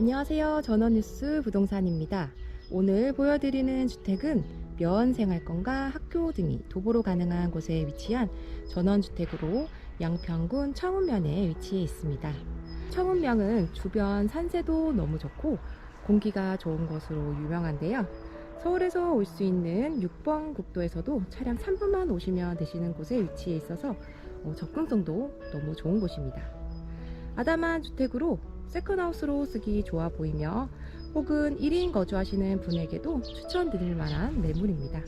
안녕하세요. 전원뉴스 부동산입니다. 오늘 보여드리는 주택은 면생활권과 학교 등이 도보로 가능한 곳에 위치한 전원주택으로 양평군 청운면에 위치해 있습니다. 청운면은 주변 산세도 너무 좋고 공기가 좋은 곳으로 유명한데요. 서울에서 올 수 있는 6번 국도에서도 차량 3분만 오시면 되시는 곳에 위치해 있어서 어, 접근성도 너무 좋은 곳입니다. 아담한 주택으로 세컨하우스로 쓰기 좋아 보이며 혹은 1인 거주하시는 분에게도 추천드릴 만한 매물입니다.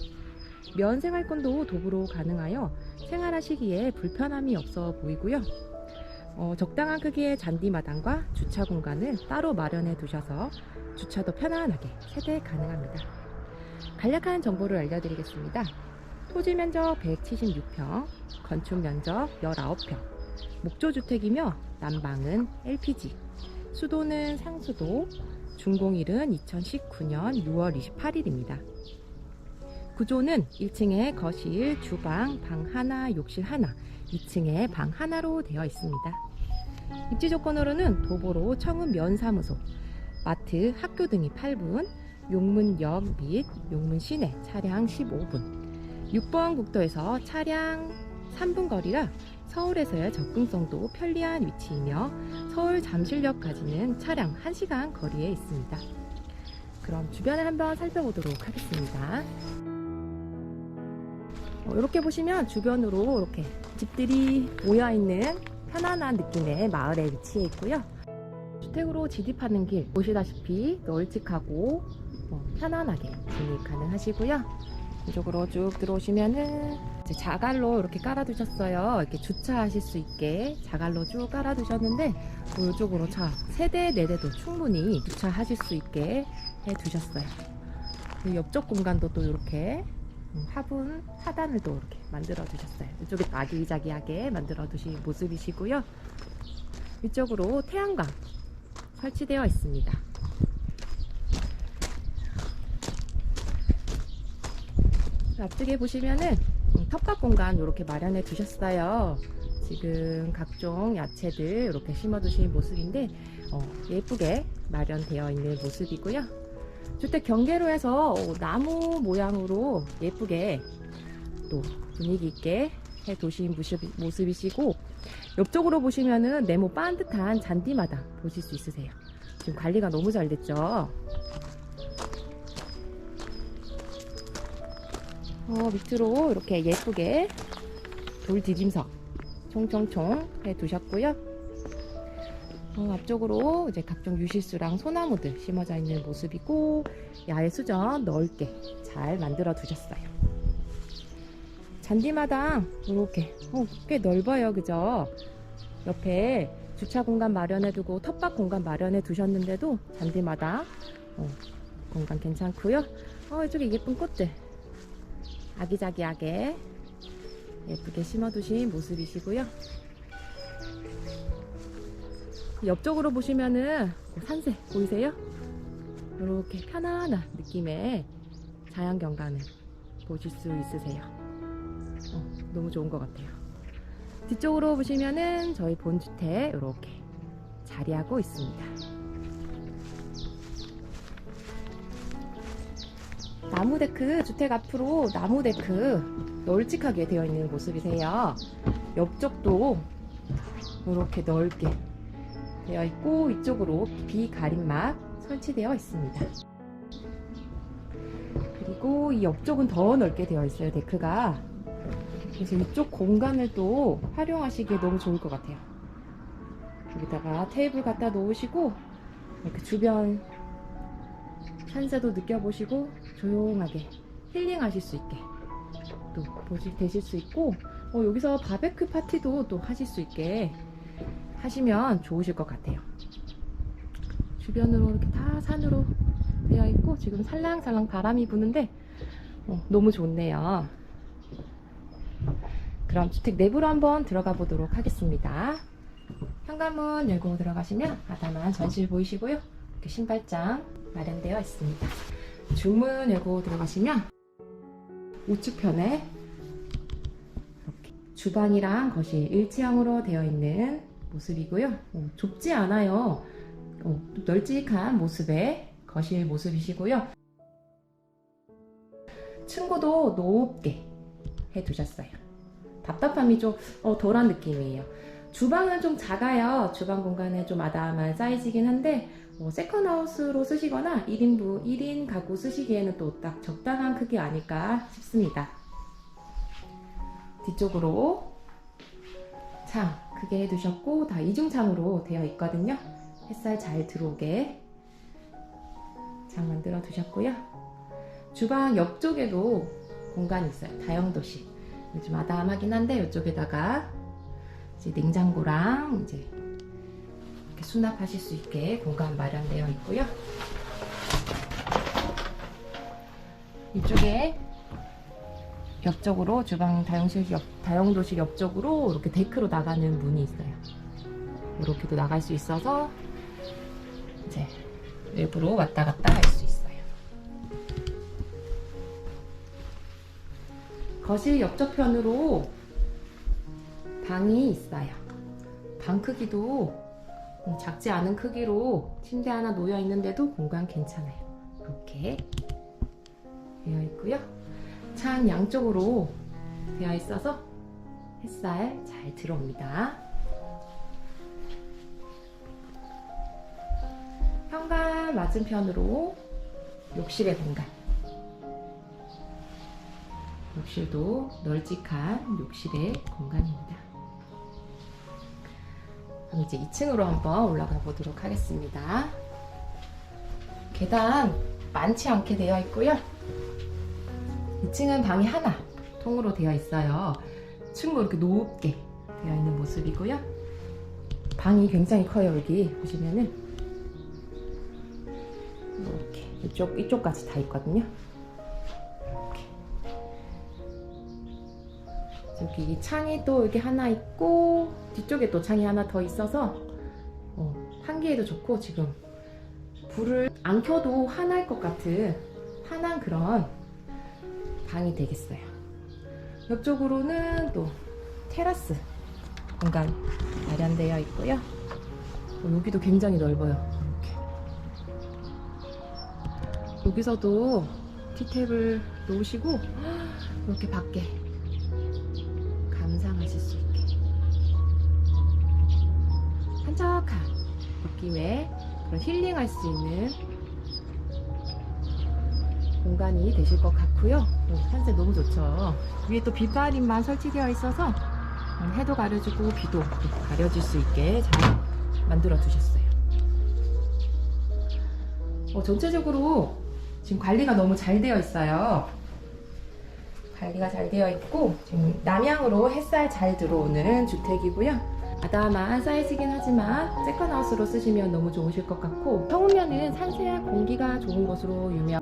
면 생활권도 도보로 가능하여 생활하시기에 불편함이 없어 보이고요. 어, 적당한 크기의 잔디마당과 주차 공간을 따로 마련해 두셔서 주차도 편안하게 세대 가능합니다. 간략한 정보를 알려드리겠습니다. 토지 면적 176평, 건축 면적 19평, 목조주택이며 난방은 LPG, 수도는 상수도, 준공일은 2019년 6월 28일입니다. 구조는 1층에 거실, 주방, 방 하나, 욕실 하나, 2층에 방 하나로 되어 있습니다. 입지 조건으로는 도보로 청운 면사무소, 마트, 학교 등이 8분, 용문역 및 용문 시내 차량 15분, 6번 국도에서 차량 3분 거리라 서울에서의 접근성도 편리한 위치이며 서울 잠실역까지는 차량 1시간 거리에 있습니다. 그럼 주변을 한번 살펴보도록 하겠습니다. 어, 이렇게 보시면 주변으로 이렇게 집들이 모여있는 편안한 느낌의 마을에 위치해 있고요. 주택으로 진입하는 길 보시다시피 널찍하고 어, 편안하게 진입 가능하시고요. 이쪽으로 쭉 들어오시면은 이제 자갈로 이렇게 깔아두셨어요. 이렇게 주차하실 수 있게 자갈로 쭉 깔아두셨는데 뭐 이쪽으로 차 세 대 네 대도 충분히 주차하실 수 있게 해두셨어요. 그 옆쪽 공간도 또 이렇게 음, 화분 하단을 또 이렇게 만들어 두셨어요. 이쪽에 아기자기하게 만들어 두신 모습이시고요. 이쪽으로 태양광 설치되어 있습니다. 앞쪽에 보시면은 음, 텃밭 공간 이렇게 마련해 두셨어요. 지금 각종 야채들 이렇게 심어 두신 모습인데 어, 예쁘게 마련되어 있는 모습이고요. 주택 경계로 해서 어, 나무 모양으로 예쁘게 또 분위기 있게 해 두신 모습, 모습이시고 옆쪽으로 보시면은 네모 반듯한 잔디마당 보실 수 있으세요. 지금 관리가 너무 잘 됐죠. 어, 밑으로 이렇게 예쁘게 돌 디딤석 총총총 해 두셨고요. 어, 앞쪽으로 이제 각종 유실수랑 소나무들 심어져 있는 모습이고 야외 수전 넓게 잘 만들어 두셨어요. 잔디마당 이렇게 어, 꽤 넓어요, 그죠? 옆에 주차 공간 마련해 두고 텃밭 공간 마련해 두셨는데도 잔디마당 어, 공간 괜찮고요. 어, 이쪽에 예쁜 꽃들 아기자기하게 예쁘게 심어두신 모습이시고요. 옆쪽으로 보시면은 산세 보이세요? 이렇게 편안한 느낌의 자연 경관을 보실 수 있으세요. 어, 너무 좋은 것 같아요. 뒤쪽으로 보시면은 저희 본주택 이렇게 자리하고 있습니다. 나무 데크 주택 앞으로 나무 데크 널찍하게 되어 있는 모습이세요. 옆쪽도 이렇게 넓게 되어 있고 이쪽으로 비가림막 설치되어 있습니다. 그리고 이 옆쪽은 더 넓게 되어 있어요 데크가. 그래서 이쪽 공간을 또 활용하시기에 너무 좋을 것 같아요. 여기다가 테이블 갖다 놓으시고 이렇게 주변 산세도 느껴보시고 조용하게 힐링하실 수 있게 또 보실 되실 수 있고 어, 여기서 바베큐 파티도 또 하실 수 있게 하시면 좋으실 것 같아요. 주변으로 이렇게 다 산으로 되어 있고 지금 살랑살랑 바람이 부는데 어, 너무 좋네요. 그럼 주택 내부로 한번 들어가 보도록 하겠습니다. 현관문 열고 들어가시면 아담한 전실 보이시고요. 이렇게 신발장 마련되어 있습니다. 중문 열고 들어가시면 우측편에 이렇게 주방이랑 거실 일체형으로 되어 있는 모습이고요. 어, 좁지 않아요. 어, 좀 널찍한 모습의 거실 모습이시고요. 층고도 높게 해두셨어요. 답답함이 좀 어, 덜한 느낌이에요. 주방은 좀 작아요. 주방 공간은 좀 아담한 사이즈이긴 한데 어, 세컨하우스로 쓰시거나 1인부 1인 가구 쓰시기에는 또 딱 적당한 크기 아닐까 싶습니다. 뒤쪽으로 창 크게 해두셨고 다 이중창으로 되어 있거든요. 햇살 잘 들어오게 창 만들어 두셨고요. 주방 옆쪽에도 공간이 있어요. 다용도실. 좀 아담하긴 한데 이쪽에다가 이제 냉장고랑 이제 이렇게 수납하실 수 있게 공간 마련되어 있고요. 이쪽에 옆쪽으로 주방 다용실 옆 다용도실 옆쪽으로 이렇게 데크로 나가는 문이 있어요. 이렇게도 나갈 수 있어서 이제 외부로 왔다 갔다 할 수 있어요. 거실 옆쪽편으로 방이 있어요. 방 크기도 작지 않은 크기로 침대 하나 놓여 있는데도 공간 괜찮아요. 이렇게 되어 있고요. 창 양쪽으로 되어 있어서 햇살 잘 들어옵니다. 현관 맞은편으로 욕실의 공간. 욕실도 널찍한 욕실의 공간입니다. 그럼 이제 2층으로 한번 올라가 보도록 하겠습니다. 계단 많지 않게 되어 있고요. 2층은 방이 하나 통으로 되어 있어요. 층도 이렇게 높게 되어 있는 모습이고요. 방이 굉장히 커요. 여기 보시면은 이렇게 이쪽 이쪽까지 다 있거든요. 여기 이 창이 또 여기 하나 있고 뒤쪽에 또 창이 하나 더 있어서 어, 환기에도 좋고 지금 불을 안 켜도 환할 것 같은 환한 그런 방이 되겠어요. 옆쪽으로는 또 테라스 공간 마련되어 있고요. 어, 여기도 굉장히 넓어요. 이렇게. 여기서도 티탭을 놓으시고 이렇게 밖에 감상하실 수 있게 한적한 느낌의 그런 힐링할 수 있는 공간이 되실 것 같고요. 오, 산색 너무 좋죠. 위에 또 빛발림만 설치되어 있어서 음, 해도 가려주고 비도 가려질 수 있게 잘 만들어 두셨어요. 어, 전체적으로 지금 관리가 너무 잘 되어 있어요. 관리가 잘 되어 있고 지금 남향으로 햇살 잘 들어오는 주택이고요. 아담한 사이즈긴 하지만 세컨하우스로 쓰시면 너무 좋으실 것 같고 처음에는 산세와 공기가 좋은 곳으로 유명.